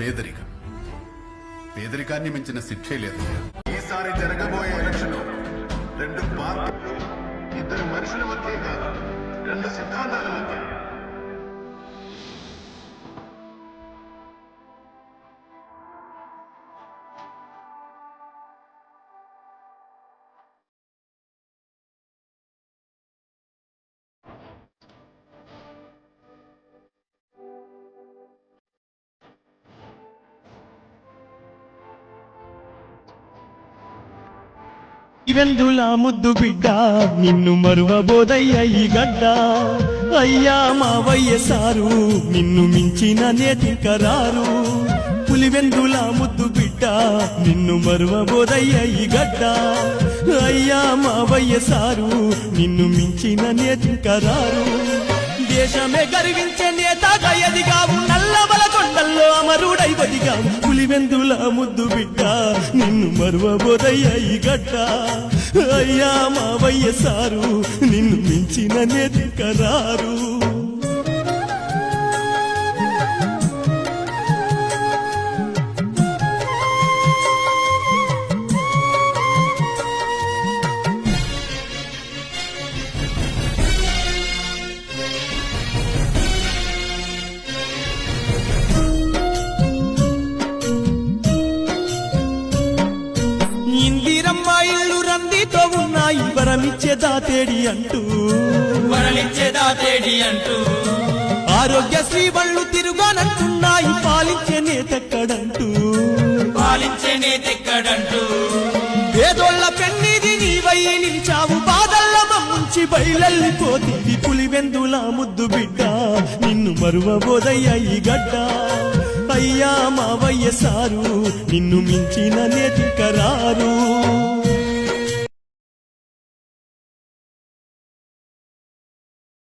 పేదరికం. పేదరికాన్ని మించిన శిక్షే లేదు. ఈసారి జరగబోయే ఎలక్షన్ రెండు పార్టీలు ఇద్దరు మనుషుల మధ్య కాదు రెండు సిద్ధాంతాల మధ్య. ఇవెందుల ముద్దు బిడ్డ? నిన్ను మరువబోదయ్య ఈ గడ్డ. అయ్యా మావయ్య సారు నిన్ను మించిన నేతికరారు. పులివెందుల ముద్దు బిడ్డ? నిన్ను మరువబోదయ్య ఈ గడ్డ. అయ్యా మావయ్య సారు నిన్ను మించిన నేతికరారు. దేశమే గర్వించే నేత ఎదిగావు నల్లబల అమరుడై పులివెందుల ముద్దు బిడ్డ నిన్ను మరువబోదయ్య ఈ గడ్డ. అయ్యా మావయ్య సారు నిన్ను మించిన నెతికరారు ఇందిరమ్మ ఇల్లు రందితో ఉన్నాయి వరమిచ్చే దాతేడి అంటూ. వరలిచ్చేదా తేడి అంటూ. ఆరోగ్య శ్రీ బళ్ళు తిరుగానంటున్నాయి పాలించే నేతెక్కడంటూ. పాలించే నేతెక్కడంటూ. పేదోళ్ళ పెన్నిది నీవై నిలిచావు బాధల్ల మమ్ముంచి బయలెళ్ళిపోతుంది పులివెందుల ముద్దు బిడ్డ. నిన్ను మరువబోదయ్య ఈ గడ్డ. అయ్యా మావయ్య సారు నిన్ను మించిన నేటికరారు